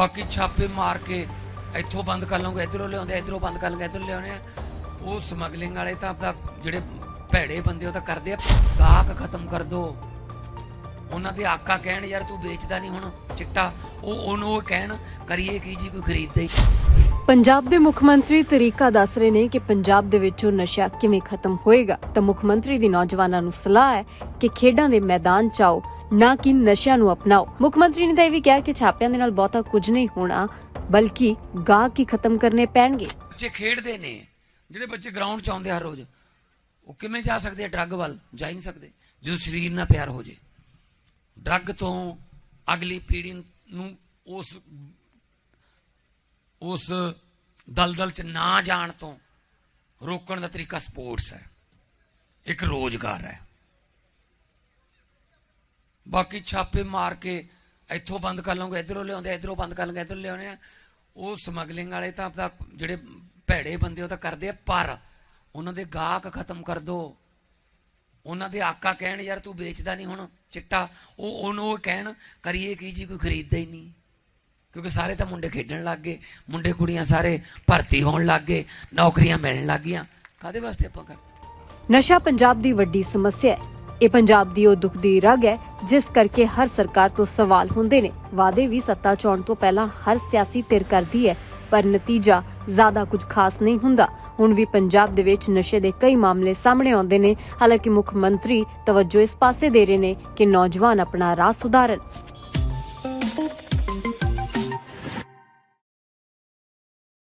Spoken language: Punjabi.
ਬਾਕੀ ਛਾਪੇ ਮਾਰ ਕੇ ਇੱਥੋਂ ਬੰਦ ਕਰ ਲਵਾਂਗੇ, ਇਧਰੋਂ ਲਿਆਉਂਦੇ ਇਧਰੋਂ ਬੰਦ ਕਰ ਲਵਾਂਗੇ, ਇਧਰੋਂ ਲਿਆਉਂਦੇ ਆ। ਉਹ ਸਮਗਲਿੰਗ ਵਾਲੇ ਤਾਂ ਆਪਦਾ ਜਿਹੜੇ ਭੈੜੇ ਬੰਦੇ ਉਹ ਤਾਂ ਕਰਦੇ ਆ, ਗਾਹਕ ਖਤਮ ਕਰ ਦੋ। ਉਹਨਾਂ ਦੇ ਆਕਾ ਕਹਿਣ, ਯਾਰ ਤੂੰ ਵੇਚਦਾ ਨਹੀਂ ਹੁਣ ਚਿੱਟਾ। ਉਹ ਉਹਨੂੰ ਉਹ ਕਹਿਣ, ਕਰੀਏ ਕੀ ਜੀ, ਕੋਈ ਖਰੀਦਦਾ ਹੀ ਪੰਜਾਬ ਦੇ ਮੁੱਖ ਮੰਤਰੀ ਤਰੀਕਾ ਦੱਸ ਰਹੇ ਨੇ ਕਿ ਪੰਜਾਬ ਦੇ ਵਿੱਚੋਂ ਨਸ਼ਾ ਕਿਵੇਂ ਖਤਮ ਹੋਏਗਾ? ਤਾਂ ਮੁੱਖ ਮੰਤਰੀ ਦੀ ਨੌਜਵਾਨਾਂ ਨੂੰ ਸਲਾਹ ਹੈ ਕਿ ਖੇਡਾਂ ਦੇ ਮੈਦਾਨ 'ਚ ਆਓ, ਨਾ ਕਿ ਨਸ਼ਿਆਂ ਨੂੰ ਅਪਣਾਓ। ਮੁੱਖ ਮੰਤਰੀ ਨੇ ਤਾਂ ਇਹ ਵੀ ਕਿਹਾ ਕਿ ਛਾਪਿਆਂ ਦੇ ਨਾਲ ਬਹੁਤਾ ਕੁਝ ਨਹੀਂ ਹੋਣਾ, ਬਲਕਿ ਗਾਹਕ ਹੀ ਖਤਮ ਕਰਨੇ ਪੈਣਗੇ। ਬੱਚੇ ਖੇਡਦੇ ਨੇ, ਜਿਹੜੇ ਬੱਚੇ ਗਰਾਊਂਡ 'ਚ ਆਉਂਦੇ ਹਰ ਰੋਜ਼, ਉਹ ਕਿਵੇਂ ਜਾ ਸਕਦੇ ਆ ਡਰੱਗ ਵੱਲ? ਜਾ ਹੀ ਨਹੀਂ ਸਕਦੇ, ਜਦੋਂ ਸਰੀਰ ਨਾਲ ਪਿਆਰ ਹੋ ਜੇ। ਡਰੱਗ ਤੋਂ ਅਗਲੀ ਪੀੜ੍ਹੀ ਨੂੰ ਉਸ ਉਸ ਦਲਦਲ 'ਚ ਨਾ ਜਾਣ ਤੋਂ ਰੋਕਣ ਦਾ ਤਰੀਕਾ ਸਪੋਰਟਸ ਹੈ। ਇੱਕ ਰੋਜ਼ਗਾਰ ਹੈ। ਬਾਕੀ ਛਾਪੇ ਮਾਰ ਕੇ ਇੱਥੋਂ ਬੰਦ ਕਰ ਲਵਾਂਗੇ, ਇਧਰੋਂ ਲਿਆਉਂਦੇ, ਇਧਰੋਂ ਬੰਦ ਕਰ ਲਵਾਂਗੇ, ਇਧਰੋਂ ਲਿਆਉਂਦੇ ਆ। ਉਹ ਸਮਗਲਿੰਗ ਵਾਲੇ ਤਾਂ ਆਪਦਾ ਜਿਹੜੇ ਭੈੜੇ ਬੰਦੇ ਉਹ ਤਾਂ ਕਰਦੇ ਆ, ਪਰ ਉਹਨਾਂ ਦੇ ਗਾਹਕ ਖਤਮ ਕਰ ਦੋ। ਉਹਨਾਂ ਦੇ ਆਕਾ ਕਹਿਣ, ਯਾਰ ਤੂੰ ਵੇਚਦਾ ਨਹੀਂ ਹੁਣ ਚਿੱਟਾ। ਉਹ ਉਹਨੂੰ ਉਹ ਕਹਿਣ, ਕਰੀਏ ਕੀ ਜੀ, ਕੋਈ ਖਰੀਦਦਾ ਹੀ ਨਹੀਂ। ਕਿਉਂਕਿ ਸਾਰੇ ਤਾਂ ਮੁੰਡੇ ਖੇਡਣ ਲੱਗ ਗਏ, ਮੁੰਡੇ ਕੁੜੀਆਂ ਸਾਰੇ ਭਰਤੀ ਹੋਣ ਲੱਗ ਗਏ, ਨੌਕਰੀਆਂ ਮਿਲਣ ਲੱਗ ਗਈਆਂ। ਕਾਦੇ ਵਾਸਤੇ ਆਪਾਂ ਕਰ ਨਸ਼ਾ ਪੰਜਾਬ ਦੀ ਵੱਡੀ ਸਮੱਸਿਆ ਹੈ। ਇਹ ਪੰਜਾਬ ਦੀ ਉਹ ਦੁੱਖ ਦੀ ਰਗ ਹੈ, ਜਿਸ ਕਰਕੇ ਹਰ ਸਰਕਾਰ ਤੋਂ ਸਵਾਲ ਹੁੰਦੇ ਨੇ। ਵਾਅਦੇ ਵੀ ਸੱਤਾ ਚੋਣ ਤੋਂ ਪਹਿਲਾਂ ਹਰ ਸਿਆਸੀ ਧਿਰ ਕਰਦੀ ਹੈ, ਪਰ ਨਤੀਜਾ ਜ਼ਿਆਦਾ ਕੁਝ ਖਾਸ ਨਹੀਂ ਹੁੰਦਾ। ਹੁਣ ਵੀ ਪੰਜਾਬ ਦੇ ਵਿੱਚ ਨਸ਼ੇ ਦੇ ਕਈ ਮਾਮਲੇ ਸਾਹਮਣੇ ਆਉਂਦੇ ਨੇ। ਹਾਲਾਂਕਿ ਮੁੱਖ ਮੰਤਰੀ ਤਵੱਜੋ ਇਸ ਪਾਸੇ ਦੇ ਰਹੇ ਨੇ ਕਿ ਨੌਜਵਾਨ ਆਪਣਾ ਰਾਹ ਸੁਧਾਰਨ।